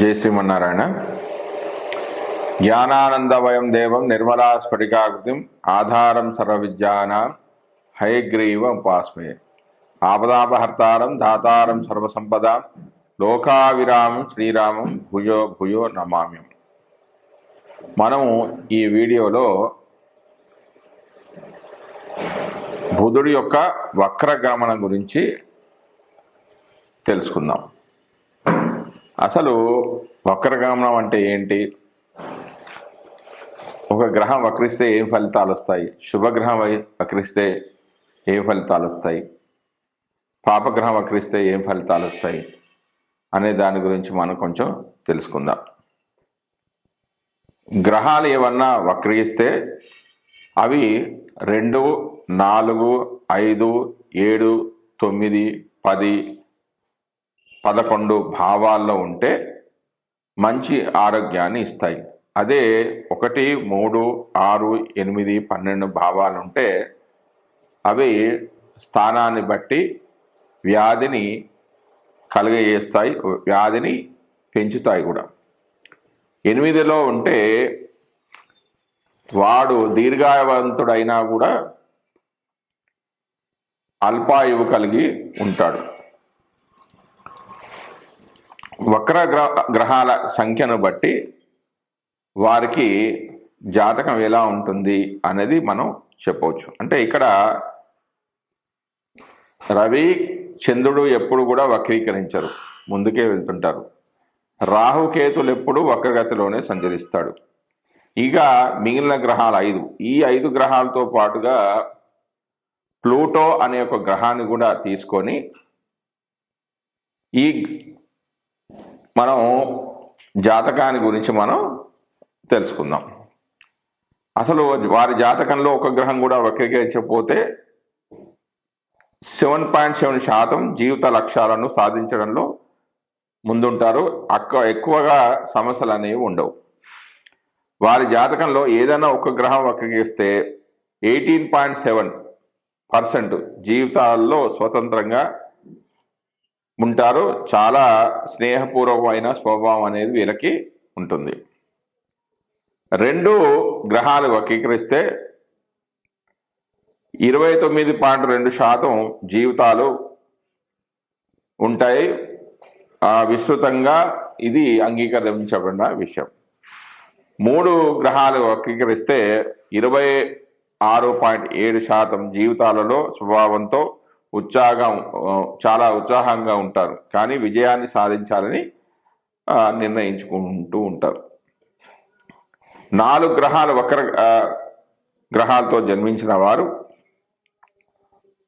జై శ్రీమన్నారాయణ. జ్ఞానానందవయం దేవం నిర్మలా స్ఫటికాకృతిం ఆధారం సర్వవిద్యానాం హయగ్రీవ ఉపాస్మే. ఆపదాపహర్తారం దాతారం సర్వసంపద లోకావిరామం శ్రీరామం భుయో భుయో నమామ్యం. మనము ఈ వీడియోలో బుధుడి యొక్క వక్రగమనం గురించి తెలుసుకుందాం. అసలు వక్రగమనం అంటే ఏంటి? ఒక గ్రహం వక్రిస్తే ఏం ఫలితాలు వస్తాయి? శుభగ్రహం వై- వక్రిస్తే ఏం ఫలితాలు వస్తాయి? పాపగ్రహం వక్రిస్తే ఏం ఫలితాలు వస్తాయి? అనే దాని గురించి మనం కొంచెం తెలుసుకుందాం. గ్రహాలు ఏమన్నా వక్రిస్తే అవి రెండు నాలుగు ఐదు ఏడు తొమ్మిది పది పదకొండు భావాల్లో ఉంటే మంచి ఆరోగ్యాన్ని ఇస్తాయి. అదే ఒకటి మూడు ఆరు ఎనిమిది పన్నెండు భావాలు ఉంటే అవి స్థానాన్ని బట్టి వ్యాధిని కలుగజేస్తాయి వ్యాధిని పెంచుతాయి కూడా. ఎనిమిదిలో ఉంటే వాడు దీర్ఘాయవంతుడైనా కూడా అల్పాయువు కలిగి ఉంటాడు. వక్ర గ్రహాల సంఖ్యను బట్టి వారికి జాతకం ఎలా ఉంటుంది అనేది మనం చెప్పవచ్చు. అంటే ఇక్కడ రవి చంద్రుడు ఎప్పుడు కూడా వక్రీకరించరు. ముందుకే వెళ్తుంటారు. రాహుకేతులు ఎప్పుడు వక్రగతిలోనే సంచరిస్తాడు. ఇక మిగిలిన గ్రహాలు ఐదు. ఈ ఐదు గ్రహాలతో పాటుగా ప్లూటో అనే ఒక గ్రహాన్ని కూడా తీసుకొని ఈ మనం జాతకాన్ని గురించి మనం తెలుసుకుందాం. అసలు వారి జాతకంలో ఒక గ్రహం కూడా వక్రీకరించకపోతే సెవెన్ పాయింట్ సెవెన్ శాతం జీవిత లక్ష్యాలను సాధించడంలో ముందుంటారు. అక్క ఎక్కువగా సమస్యలు అనేవి ఉండవు. వారి జాతకంలో ఏదైనా ఒక గ్రహం వక్రీకరిస్తే ఎయిటీన్ పాయింట్ సెవెన్ పర్సెంట్ జీవితాల్లో స్వతంత్రంగా ఉంటారు. చాలా స్నేహపూర్వకమైన స్వభావం అనేది వీళ్ళకి ఉంటుంది. రెండు గ్రహాలు వక్రీకరిస్తే ఇరవై తొమ్మిది పాయింట్ రెండు శాతం జీవితాలు ఉంటాయి. ఆ, విస్తృతంగా ఇది అంగీకరించబడిన విషయం. మూడు గ్రహాలు వక్రీకరిస్తే ఇరవై ఆరు పాయింట్ ఏడు శాతం జీవితాలలో స్వభావంతో ఉత్సాహం చాలా ఉత్సాహంగా ఉంటారు. కానీ విజయాన్ని సాధించాలని నిర్ణయించుకుంటూ ఉంటారు. నాలుగు గ్రహాలు వక్ర గ్రహాలతో జన్మించిన వారు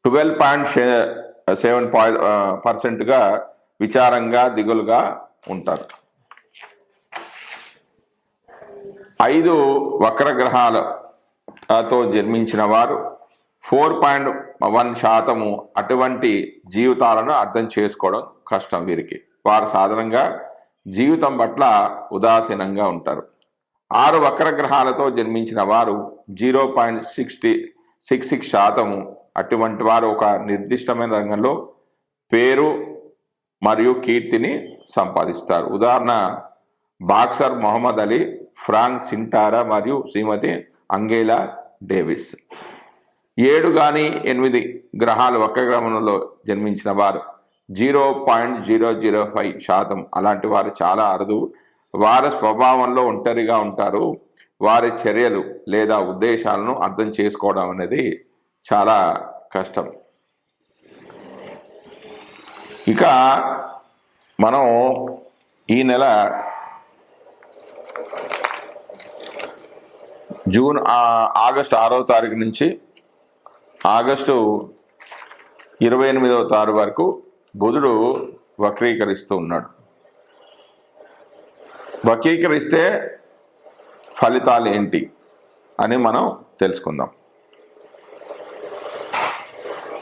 ట్వెల్వ్ పాయింట్ సెవెన్ పాయింట్ పర్సెంట్గా విచారంగా దిగులుగా ఉంటారు. ఐదు వక్ర గ్రహాలతో జన్మించిన వారు ఫోర్ పాయింట్ వన్ శాతము అటువంటి జీవితాలను అర్థం చేసుకోవడం కష్టం వీరికి. వారు సాధారణంగా జీవితం పట్ల ఉదాసీనంగా ఉంటారు. ఆరు వక్ర గ్రహాలతో జన్మించిన వారు zero point sixty six six శాతము అటువంటి వారు ఒక నిర్దిష్టమైన రంగంలో పేరు మరియు కీర్తిని సంపాదిస్తారు. ఉదాహరణ boxer Muhammad Ali Frank Sinatra మరియు శ్రీమతి అంగేలా డేవిస్. ఏడు కానీ ఎనిమిది గ్రహాలు వక్రగ్రహణంలో జన్మించిన వారు. Zero point zero zero five శాతం. అలాంటి వారు చాలా అరుదు. వారి స్వభావంలో ఒంటరిగా ఉంటారు. వారి చర్యలు లేదా ఉద్దేశాలను అర్థం చేసుకోవడం అనేది చాలా కష్టం. ఇక మనం ఈ నెల జూన్ ఆగస్ట్ ఆరో తారీఖు నుంచి ఆగస్టు ఇరవై ఎనిమిదవ తారు వరకు బుధుడు వక్రీకరిస్తూ ఉన్నాడు. వక్రీకరిస్తే ఫలితాలు ఏంటి అని మనం తెలుసుకుందాం.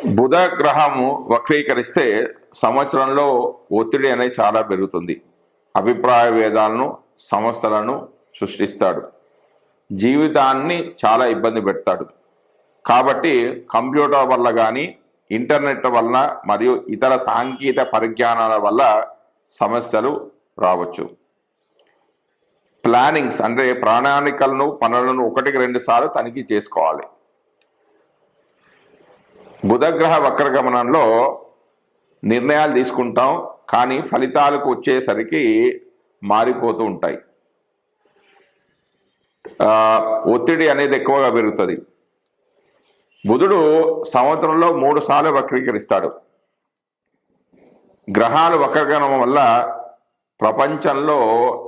బుధ గ్రహము వక్రీకరిస్తే సంవత్సరంలో ఒత్తిడి అనేది చాలా పెరుగుతుంది. అభిప్రాయ భేదాలను సమస్యలను సృష్టిస్తాడు. జీవితాన్ని చాలా ఇబ్బంది పెడతాడు. కాబట్టి కంప్యూటర్ వల్ల కానీ ఇంటర్నెట్ వలన మరియు ఇతర సాంకేతిక పరిజ్ఞానాల వల్ల సమస్యలు రావచ్చు. ప్లానింగ్స్ అంటే ప్రణాళికలను పనులను ఒకటికి రెండు సార్లు తనిఖీ చేసుకోవాలి. బుధగ్రహ వక్రగమనంలో నిర్ణయాలు తీసుకుంటాం కానీ ఫలితాలకు వచ్చేసరికి మారిపోతూ ఉంటాయి. ఒత్తిడి అనేది ఎక్కువగా పెరుగుతుంది. బుధుడు సంవత్సరంలో మూడు సార్లు వక్రీకరిస్తాడు. గ్రహాలు వక్రగణం వల్ల ప్రపంచంలో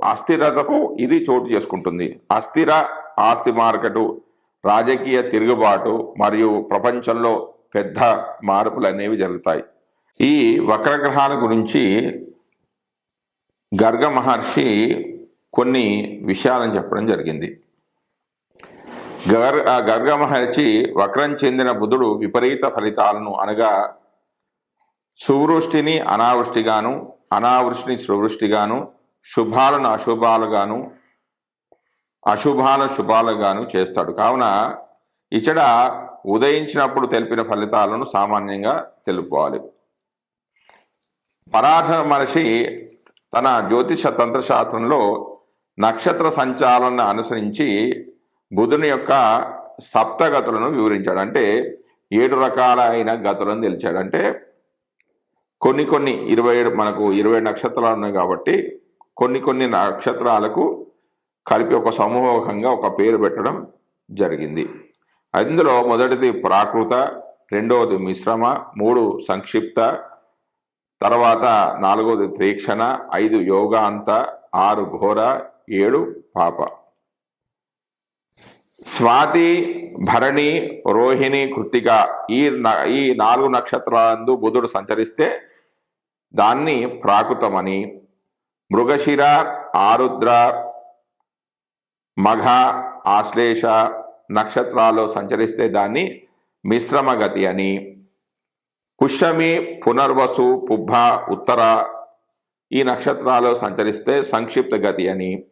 అస్థిరతకు ఇది చోటు చేసుకుంటుంది. అస్థిర ఆస్తి మార్కెటు రాజకీయ తిరుగుబాటు మరియు ప్రపంచంలో పెద్ద మార్పులు అనేవి జరుగుతాయి. ఈ వక్రగ్రహాల గురించి గర్గ మహర్షి కొన్ని విషయాలను చెప్పడం జరిగింది. గర్ ఆ గర్గ మహర్షి వక్రం చెందిన బుధుడు విపరీత ఫలితాలను అనగా సువృష్టిని అనావృష్టిగాను అనావృష్టిని సువృష్టిగాను శుభాలను అశుభాలుగాను అశుభాల శుభాలుగాను చేస్తాడు. కావున ఇచ్చట ఉదయించినప్పుడు తెలిపిన ఫలితాలను సామాన్యంగా తెలుపుకోవాలి. పరాధ మహర్షి తన జ్యోతిష తంత్రశాస్త్రంలో నక్షత్ర సంచాలన అనుసరించి బుధుని యొక్క సప్తగతులను వివరించాడు. అంటే ఏడు రకాలైన గతులను తెలిచాడు. అంటే కొన్ని కొన్ని ఇరవై ఏడు మనకు ఇరవై నక్షత్రాలు ఉన్నాయి కాబట్టి కొన్ని కొన్ని నక్షత్రాలకు కలిపి ఒక సమూహంగా ఒక పేరు పెట్టడం జరిగింది. అందులో మొదటిది ప్రాకృత రెండవది మిశ్రమ మూడు సంక్షిప్త తర్వాత నాలుగవది ప్రేక్షణ ఐదు యోగాంత ఆరు ఘోర ఏడు పాప. స్వాతి భరణి రోహిణి కృతిక ఈ న- ఈ నాలుగు నక్షత్రాలందు బుధుడు సంచరిస్తే దాన్ని ప్రాకృతమని. మృగశిర ఆరుద్ర మఘ ఆశ్లేష నక్షత్రాలు సంచరిస్తే దాన్ని మిశ్రమ గతి అని. పుష్యమి పునర్వసు పుబ్బ ఉత్తర ఈ నక్షత్రాలు సంచరిస్తే సంక్షిప్త గతి అని.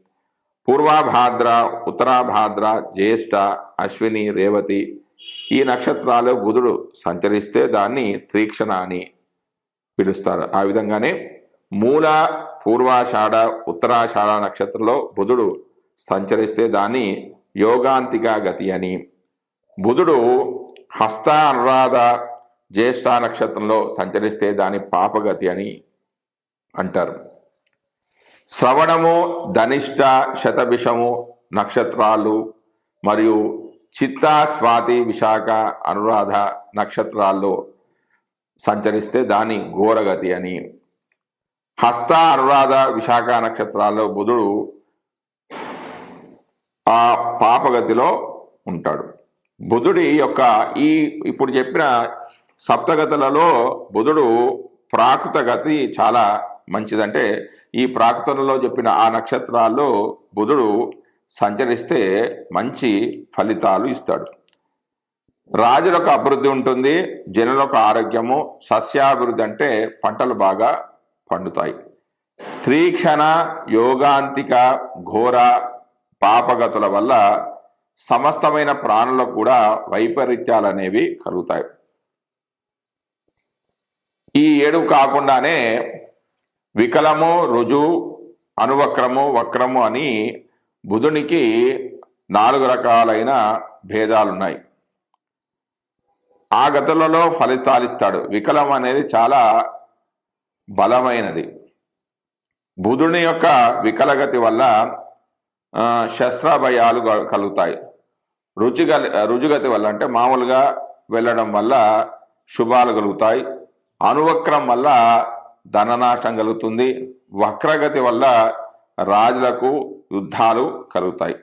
పూర్వాభాద్ర ఉత్తరాభాద్ర జ్యేష్ఠ అశ్విని రేవతి ఈ నక్షత్రాలు బుధుడు సంచరిస్తే దాన్ని త్రీక్షణ అని పిలుస్తారు. ఆ విధంగానే మూల పూర్వాషాఢ ఉత్తరాషాఢ నక్షత్రంలో బుధుడు సంచరిస్తే దాన్ని యోగాంతిక గతి అని. బుధుడు హస్త అనురాధ జ్యేష్ఠ నక్షత్రంలో సంచరిస్తే దాని పాపగతి అని అంటారు. శ్రవణము ధనిష్ట శతభిషము నక్షత్రాలు మరియు చిత్త స్వాతి విశాఖ అనురాధ నక్షత్రాల్లో సంచరిస్తే దాని ఘోరగతి అని. హస్త అనురాధ విశాఖ నక్షత్రాల్లో బుధుడు ఆ పాపగతిలో ఉంటాడు. బుధుడి యొక్క ఈ ఇప్పుడు చెప్పిన సప్తగతులలో బుధుడు ప్రాకృత గతి చాలా మంచిదంటే ఈ ప్రాకృతంలో చెప్పిన ఆ నక్షత్రాల్లో బుధుడు సంచరిస్తే మంచి ఫలితాలు ఇస్తాడు. రాజులకు అభివృద్ధి ఉంటుంది జనులకు ఆరోగ్యము సస్యాభివృద్ధి అంటే పంటలు బాగా పండుతాయి. త్రీక్షణ యోగాంతిక ఘోర పాపగతుల వల్ల సమస్తమైన ప్రాణులకు కూడా వైపరీత్యాలు అనేవి కలుగుతాయి. ఈ ఏడు కాకుండానే వికలము రుజు అనువక్రము వక్రము అని బుధునికి నాలుగు రకాలైన భేదాలున్నాయి. ఆ గతులలో ఫలితాలిస్తాడు వికలం అనేది చాలా బలమైనది. బుధుని యొక్క వికలగతి వల్ల శస్త్రభయాలు కలుగుతాయి. రుచిగ రుజుగతి వల్ల అంటే మామూలుగా వెళ్ళడం వల్ల శుభాలు కలుగుతాయి. అనువక్రం వల్ల ధననాశం కలుగుతుంది. వక్రగతి వల్ల రాజులకు యుద్ధాలు కలుగుతాయి.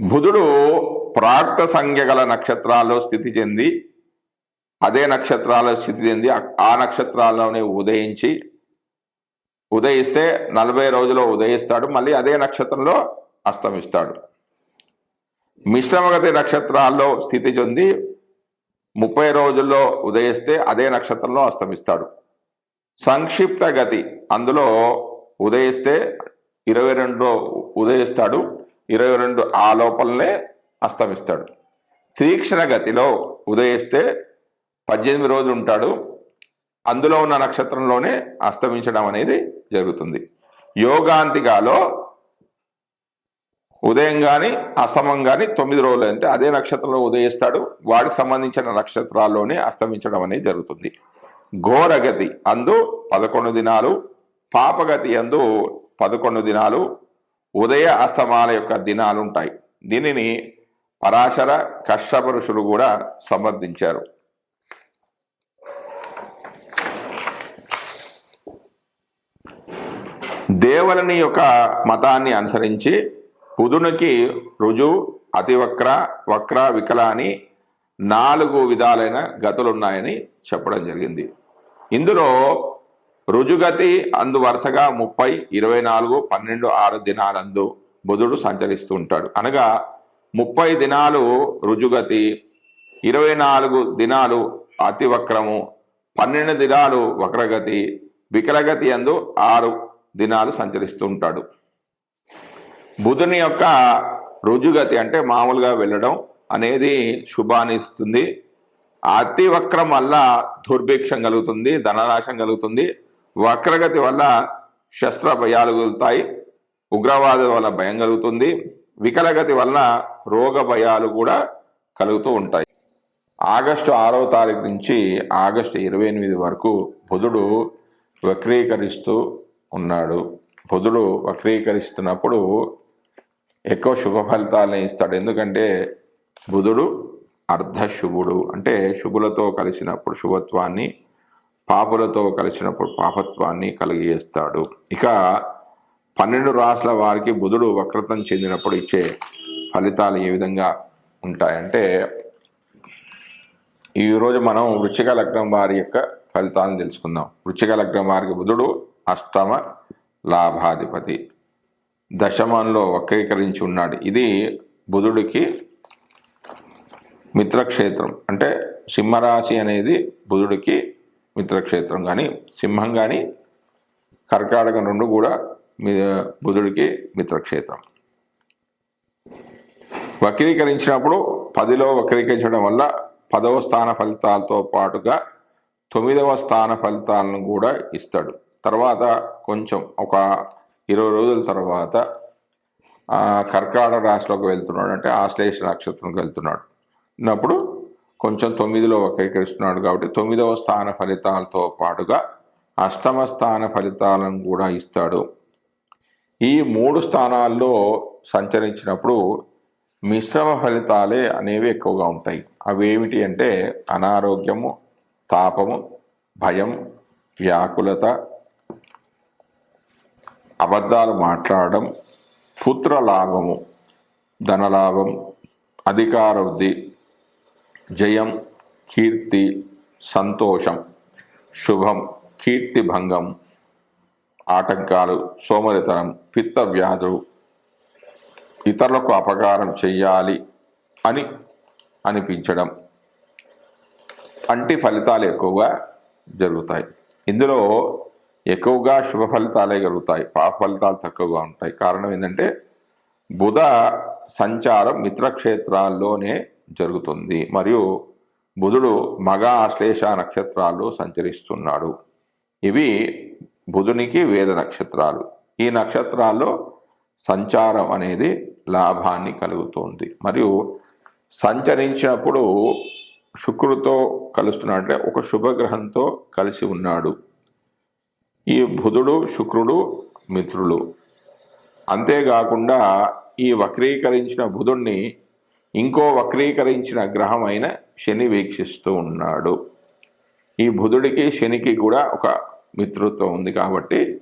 బుధుడు ప్రాక్త సంఖ్య గల నక్షత్రాల్లో స్థితి చెంది అదే నక్షత్రాల్లో స్థితి చెంది ఆ- ఆ నక్షత్రాల్లోనే ఉదయించి ఉదయిస్తే నలభై రోజుల్లో ఉదయిస్తాడు మళ్ళీ అదే నక్షత్రంలో అస్తమిస్తాడు. మిశ్రమగతి నక్షత్రాల్లో స్థితి చెంది ముప్పై రోజుల్లో ఉదయిస్తే అదే నక్షత్రంలో అస్తమిస్తాడు. సంక్షిప్త గతి అందులో ఉదయిస్తే ఇరవై రెండులో ఉదయిస్తాడు ఇరవై రెండు ఆ లోపలనే అస్తమిస్తాడు. తీక్షణ గతిలో ఉదయిస్తే పద్దెనిమిది రోజులు ఉంటాడు అందులో ఉన్న నక్షత్రంలోనే అస్తమించడం అనేది జరుగుతుంది. యోగాంతికాలో ఉదయం కానీ అస్తమం కానీ తొమ్మిది రోజులు అంటే అదే నక్షత్రంలో ఉదయిస్తాడు. వాడికి సంబంధించిన నక్షత్రాల్లోనే అస్తమించడం అనేది జరుగుతుంది. ఘోరగతి అందు పదకొండు దినాలు పాపగతి అందు పదకొండు దినాలు ఉదయ అస్తమాల యొక్క దినాలు ఉంటాయి దీనిని పరాశర కశ్యప ఋషులు కూడా సమర్థించారు దేవులని యొక్క మతాన్ని అనుసరించి బుధునికి రుజు అతివక్ర వక్ర వికల అని నాలుగు విధాలైన గతులు ఉన్నాయని చెప్పడం జరిగింది. ఇందులో రుజుగతి అందు వరుసగా ముప్పై ఇరవై నాలుగు పన్నెండు ఆరు దినాలందు బుధుడు సంచరిస్తూ ఉంటాడు. అనగా ముప్పై దినాలు రుజుగతి ఇరవై నాలుగు దినాలు అతివక్రము పన్నెండు దినాలు వక్రగతి వికలగతి అందు ఆరు దినాలు సంచరిస్తూ ఉంటాడు. బుధుని యొక్క రుజుగతి అంటే మామూలుగా వెళ్ళడం అనేది శుభానిస్తుంది అతివక్రం అతి వక్రం వల్ల దుర్భిక్షం కలుగుతుంది ధననాశం కలుగుతుంది. వక్రగతి వల్ల శస్త్ర భయాలు కలుగుతాయి ఉగ్రవాదం వల్ల భయం కలుగుతుంది. వికలగతి వలన రోగ భయాలు కూడా కలుగుతూ ఉంటాయి. ఆగస్టు ఆరవ తారీఖు నుంచి ఆగస్టు ఇరవై ఎనిమిది వరకు బుధుడు వక్రీకరిస్తూ ఉన్నాడు. బుధుడు వక్రీకరిస్తున్నప్పుడు ఎక్కువ శుభ ఫలితాలను ఇస్తాడు. ఎందుకంటే బుధుడు అర్ధశుభుడు. అంటే శుభులతో కలిసినప్పుడు శుభత్వాన్ని పాపులతో కలిసినప్పుడు పాపత్వాన్ని కలిగజేస్తాడు ఇక పన్నెండు రాసుల వారికి బుధుడు వక్రతం చెందినప్పుడు ఇచ్చే ఫలితాలు ఏ విధంగా ఉంటాయంటే ఈరోజు మనం వృచ్చిక లగ్నం వారి యొక్క ఫలితాలను తెలుసుకుందాం. వృచ్చిక లగ్నం వారికి బుధుడు అష్టమ లాభాధిపతి. దశమంలో వక్రీకరించి ఉన్నాడు. ఇది బుధుడికి మిత్రక్షేత్రం. అంటే సింహరాశి అనేది బుధుడికి మిత్రక్షేత్రం. కానీ సింహం కానీ కర్కాటకం రెండు కూడా మీ బుధుడికి మిత్రక్షేత్రం. వక్రీకరించినప్పుడు పదిలో వక్రీకరించడం వల్ల పదవ స్థాన ఫలితాలతో పాటుగా తొమ్మిదవ స్థాన ఫలితాలను కూడా ఇస్తాడు. తర్వాత కొంచెం ఒక ఇరవై రోజుల తర్వాత కర్కాడ కర్కాటక రాశిలోకి వెళ్తున్నాడు. అంటే ఆశ్లేష నక్షత్రంకి వెళ్తున్నాడు. ఉన్నప్పుడు కొంచెం తొమ్మిదిలో వక్రీకరిస్తున్నాడు కాబట్టి తొమ్మిదవ స్థాన ఫలితాలతో పాటుగా అష్టమ స్థాన ఫలితాలను కూడా ఇస్తాడు. ఈ మూడు స్థానాల్లో సంచరించినప్పుడు మిశ్రమ ఫలితాలే అనేవి ఎక్కువగా ఉంటాయి. అవి ఏమిటి అంటే అనారోగ్యము తాపము భయం వ్యాకులత అబద్ధాలు మాట్లాడడం పుత్ర లాభము ధనలాభం అధికారవృద్ధి జయం కీర్తి సంతోషం శుభం కీర్తి భంగం ఆటంకాలు సోమరితనం పిత్త వ్యాధులు ఇతరులకు అపకారం చెయ్యాలి అని అనిపించడం. వంటి ఫలితాలు ఎక్కువగా జరుగుతాయి. ఇందులో ఎక్కువగా శుభ ఫలితాలే కలుగుతాయి పాప ఫలితాలు తక్కువగా ఉంటాయి. కారణం ఏంటంటే బుధ సంచారం మిత్రక్షేత్రాల్లోనే జరుగుతుంది. మరియు బుధుడు మగ ఆశ్లేష నక్షత్రాల్లో సంచరిస్తున్నాడు. ఇవి బుధునికి వేద నక్షత్రాలు. ఈ నక్షత్రాల్లో సంచారం అనేది లాభాన్ని కలుగుతుంది. మరియు సంచరించినప్పుడు శుక్రుడితో కలుస్తున్నాడంటే ఒక శుభగ్రహంతో కలిసి ఉన్నాడు. ఈ బుధుడు శుక్రుడు మిత్రులు. అంతేకాకుండా ఈ వక్రీకరించిన బుధుణ్ణి ఇంకో వక్రీకరించిన గ్రహమైన శని వీక్షిస్తూ ఉన్నాడు. ఈ బుధుడికి శనికి కూడా ఒక మిత్రుత్వం ఉంది కాబట్టి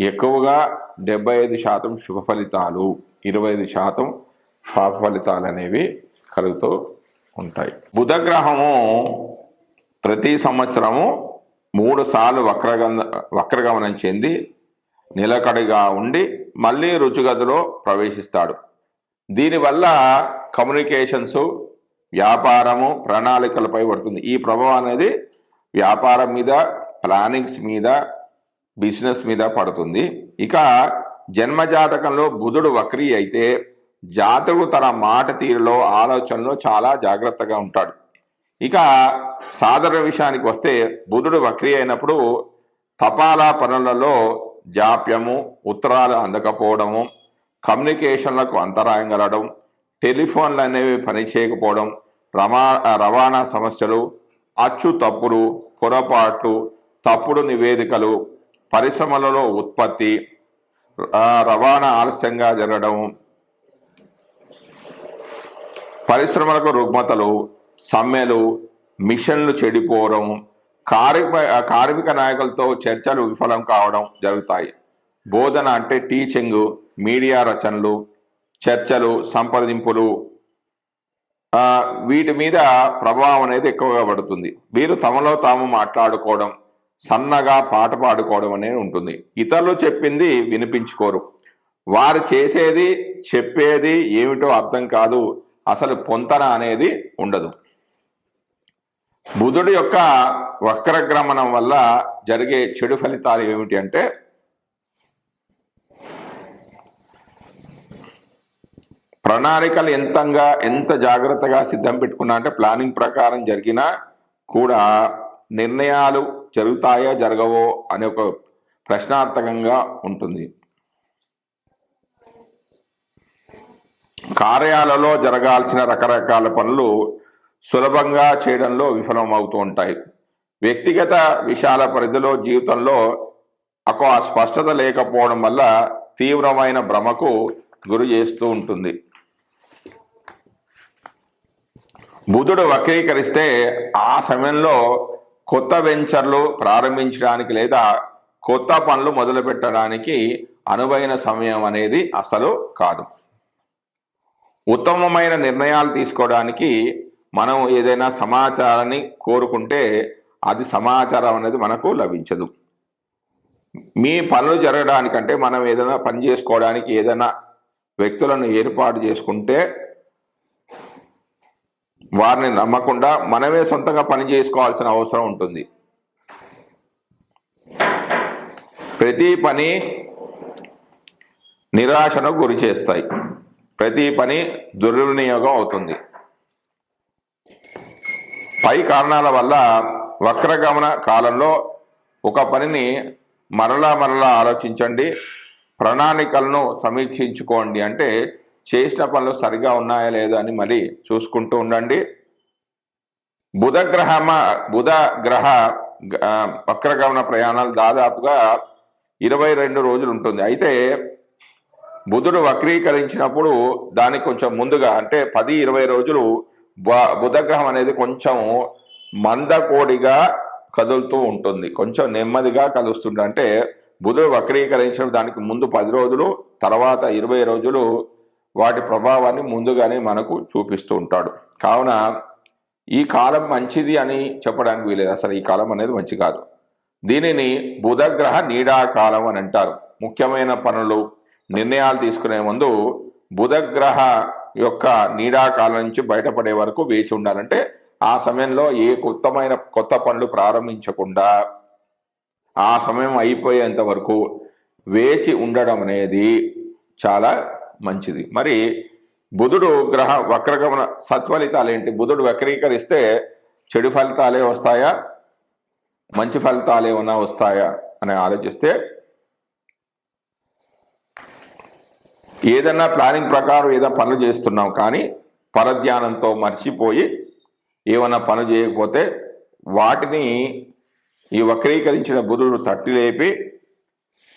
ఎక్కువగా డెబ్బై ఐదు శాతం శుభ ఫలితాలు ఇరవై ఐదు శాతం పాప ఫలితాలు అనేవి కలుగుతూ ఉంటాయి. బుధగ్రహము ప్రతి సంవత్సరము మూడు సార్లు వక్రగం వక్రగమనం చెంది నిలకడగా ఉండి మళ్ళీ రుచిగదిలో ప్రవేశిస్తాడు. దీనివల్ల కమ్యూనికేషన్స్ వ్యాపారము ప్రణాళికలపై పడుతుంది. ఈ ప్రభావం అనేది వ్యాపారం మీద ప్లానింగ్స్ మీద బిజినెస్ మీద పడుతుంది. ఇక జన్మజాతకంలో బుధుడు వక్రీ అయితే జాతకు తన మాట తీరులో ఆలోచనలో చాలా జాగ్రత్తగా ఉంటాడు. ఇక సాధారణ విషయానికి వస్తే బుధుడు వక్రీ అయినప్పుడు తపాలా పనులలో జాప్యము ఉత్తరాలు అందకపోవడము కమ్యూనికేషన్లకు అంతరాయం కలగడం టెలిఫోన్లు అనేవి పనిచేయకపోవడం రమా రవాణా సమస్యలు అచ్చు తప్పులు పొరపాట్లు తప్పుడు నివేదికలు పరిశ్రమలలో ఉత్పత్తి రవాణా ఆలస్యంగా జరగడం పరిశ్రమలకు రుగ్మతలు సమ్మెలు మిషన్లు చెడిపోవడం కార్మిక కార్మిక నాయకులతో చర్చలు విఫలం కావడం జరుగుతాయి. బోధన అంటే టీచింగ్ మీడియా రచనలు చర్చలు సంప్రదింపులు. వీటి మీద ప్రభావం అనేది ఎక్కువగా పడుతుంది. వీరు తమలో తాము మాట్లాడుకోవడం సన్నగా పాట పాడుకోవడం అనేది ఉంటుంది. ఇతరులు చెప్పింది వినిపించుకోరు. వారు చేసేది చెప్పేది ఏమిటో అర్థం కాదు. అసలు పొంతన అనేది ఉండదు. బుధుడి యొక్క వక్రగ్రమణం వల్ల జరిగే చెడు ఫలితాలు ఏమిటి అంటే ప్రణాళికలు ఎంతంగా ఎంత జాగ్రత్తగా సిద్ధం పెట్టుకున్నా అంటే ప్లానింగ్ ప్రకారం జరిగినా కూడా నిర్ణయాలు జరుగుతాయో జరగవో అనే ఒక ప్రశ్నార్థకంగా ఉంటుంది. కార్యాలలో జరగాల్సిన రకరకాల పనులు సులభంగా చేయడంలో విఫలమవుతూ ఉంటాయి వ్యక్తిగత విషయాల పరిధిలో జీవితంలో ఒక స్పష్టత లేకపోవడం వల్ల తీవ్రమైన భ్రమకు గురి చేస్తూ ఉంటుంది. బుధుడు వక్రీకరిస్తే ఆ సమయంలో కొత్త వెంచర్లు ప్రారంభించడానికి లేదా కొత్త పనులు మొదలుపెట్టడానికి అనువైన సమయం అనేది అసలు కాదు. ఉత్తమమైన నిర్ణయాలు తీసుకోవడానికి మనం ఏదైనా సమాచారాన్ని కోరుకుంటే అది సమాచారం అనేది మనకు లభించదు. మీ పనులు జరగడానికంటే మనం ఏదైనా పని చేసుకోవడానికి ఏదైనా వ్యక్తులను ఏర్పాటు చేసుకుంటే వారిని నమ్మకుండా మనమే సొంతంగా పని చేసుకోవాల్సిన అవసరం ఉంటుంది. ప్రతి పని నిరాశను గురి చేస్తాయి ప్రతి పని దుర్వినియోగం అవుతుంది. పై కారణాల వల్ల వక్రగమన కాలంలో ఒక పనిని మరలా మరలా ఆలోచించండి ప్రణాళికలను సమీక్షించుకోండి. అంటే చేసిన పనులు సరిగా ఉన్నాయా లేదా అని మరి చూసుకుంటూ ఉండండి. బుధగ్రహమ బుధ గ్రహ వక్రగమన ప్రయాణాలు దాదాపుగా ఇరవై రెండు రోజులు ఉంటుంది. అయితే బుధుడు వక్రీకరించినప్పుడు దానికి కొంచెం ముందుగా అంటే పది ఇరవై రోజులు బుధగ్రహం అనేది కొంచెం మందకోడిగా కదులుతూ ఉంటుంది. కొంచెం నెమ్మదిగా కలుస్తుంది అంటే బుధుడు వక్రీకరించిన దానికి ముందు పది రోజులు తర్వాత ఇరవై రోజులు వాటి ప్రభావాన్ని ముందుగానే మనకు చూపిస్తూ ఉంటాడు. కావున ఈ కాలం మంచిది అని చెప్పడానికి వీలేదు. అసలు ఈ కాలం అనేది మంచి కాదు. దీనిని బుధగ్రహ నీడాకాలం అని అంటారు. ముఖ్యమైన పనులు నిర్ణయాలు తీసుకునే ముందు బుధగ్రహ యొక్క నీడాకాలం నుంచి బయటపడే వరకు వేచి ఉండాలంటే ఆ సమయంలో ఏ కొత్తమైన కొత్త పనులు ప్రారంభించకుండా ఆ సమయం అయిపోయేంత వరకు వేచి ఉండడం అనేది చాలా మంచిది. మరి బుధుడు గ్రహ వక్రగమన సత్ఫలితాలు ఏంటి? బుధుడు వక్రీకరిస్తే చెడు ఫలితాలే వస్తాయా? మంచి ఫలితాలు ఏమైనా వస్తాయా? అని ఆలోచిస్తే ఏదన్నా ప్లానింగ్ ప్రకారం ఏదైనా పనులు చేస్తున్నాం కానీ పరధ్యానంతో మర్చిపోయి ఏమన్నా పనులు చేయకపోతే వాటిని ఈ వక్రీకరించిన బుధుడు తట్టి లేపి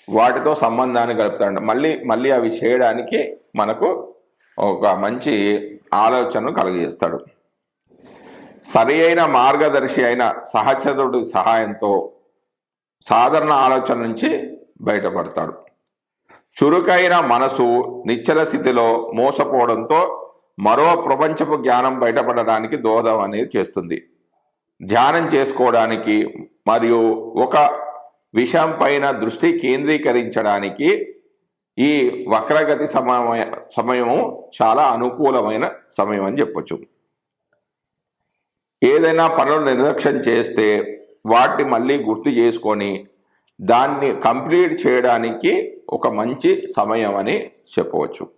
వాటితో సంబంధాన్ని కలుపుతాడు మళ్ళీ మళ్ళీ అవి చేయడానికి మనకు ఒక మంచి ఆలోచనను కలుగజేస్తాడు. సరి అయిన మార్గదర్శి అయిన సహచరుడి సహాయంతో సాధారణ ఆలోచన నుంచి బయటపడతాడు. చురుకైన మనసు నిశ్చల స్థితిలో మోసపోవడంతో మరో ప్రపంచపు జ్ఞానం బయటపడడానికి దోహదం అనేది చేస్తుంది. ధ్యానం చేసుకోవడానికి మరియు ఒక విషయం పైన దృష్టి కేంద్రీకరించడానికి ఈ వక్రగతి సమయ సమయము చాలా అనుకూలమైన సమయం అని చెప్పొచ్చు. ఏదైనా పనులు నిర్లక్ష్యం చేస్తే వాటిని మళ్ళీ గుర్తు చేసుకొని దాన్ని కంప్లీట్ చేయడానికి ఒక మంచి సమయం అని చెప్పవచ్చు.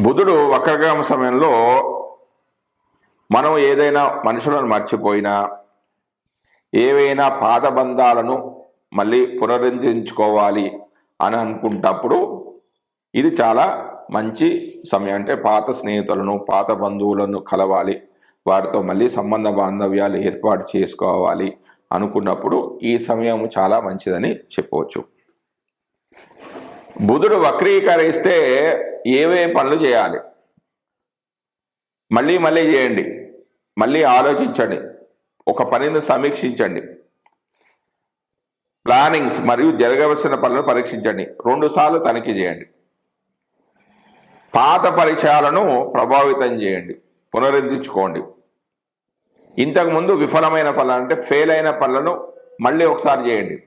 బుధుడు వక్రగ్రహం సమయంలో మనం ఏదైనా మనుషులను మర్చిపోయినా ఏవైనా పాదబంధాలను మళ్ళీ పునరుద్ధరించుకోవాలి అని అనుకుంటప్పుడు ఇది చాలా మంచి సమయం. అంటే పాత స్నేహితులను పాత బంధువులను కలవాలి. వారితో మళ్ళీ సంబంధ బాంధవ్యాలు ఏర్పాటు చేసుకోవాలి. అనుకున్నప్పుడు ఈ సమయం చాలా మంచిదని చెప్పవచ్చు. బుధుడు వక్రీకరిస్తే ఏవే పనులు చేయాలి? మళ్ళీ మళ్ళీ చేయండి. మళ్ళీ ఆలోచించండి. ఒక పనిని సమీక్షించండి. ప్లానింగ్స్ మరియు జరగవలసిన పనులను పరీక్షించండి. రెండు సార్లు తనిఖీ చేయండి. పాత పరిచయాలను ప్రభావితం చేయండి. పునరుద్ధరించుకోండి. ఇంతకు ముందు విఫలమైన పనులు అంటే ఫెయిల్ అయిన పనులను మళ్ళీ ఒకసారి చేయండి.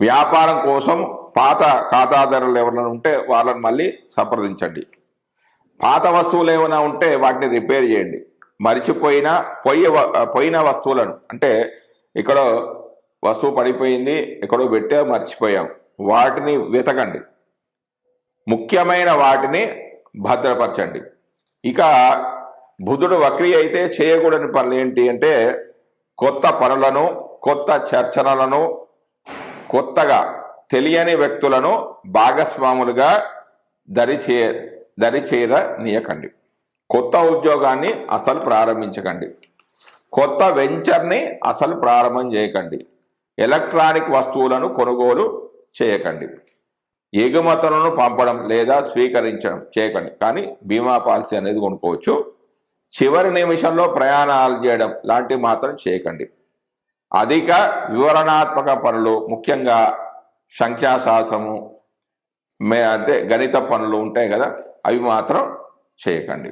వ్యాపారం కోసం పాత ఖాతాదారులు ఎవరైనా ఉంటే వాళ్ళని మళ్ళీ సంప్రదించండి. పాత వస్తువులు ఏమైనా ఉంటే వాటిని రిపేర్ చేయండి. మరిచిపోయిన పోయే పోయిన వస్తువులను అంటే ఇక్కడ వస్తువు పడిపోయింది ఎక్కడో పెట్టా మర్చిపోయాం వాటిని వెతకండి. ముఖ్యమైన వాటిని భద్రపరచండి. ఇక బుధుడు వక్రీ అయితే చేయకూడని పనులు ఏంటి అంటే కొత్త పనులను కొత్త చర్చలను కొత్తగా తెలియని వ్యక్తులను భాగస్వాములుగా దరిచే దరిచేర నీయకండి కొత్త ఉద్యోగాన్ని అసలు ప్రారంభించకండి. కొత్త వెంచర్ని అసలు ప్రారంభం చేయకండి. ఎలక్ట్రానిక్ వస్తువులను కొనుగోలు చేయకండి. ఎగుమతులను పంపడం లేదా స్వీకరించడం చేయకండి. కానీ బీమా పాలసీ అనేది కొనుక్కోవచ్చు. చివరి నిమిషంలో ప్రయాణాలు చేయడం లాంటివి మాత్రం చేయకండి. అధిక వివరణాత్మక పనులు ముఖ్యంగా సంఖ్యాశాస్త్రము మే అంటే గణిత పనులు ఉంటాయి కదా అవి మాత్రం చేయకండి.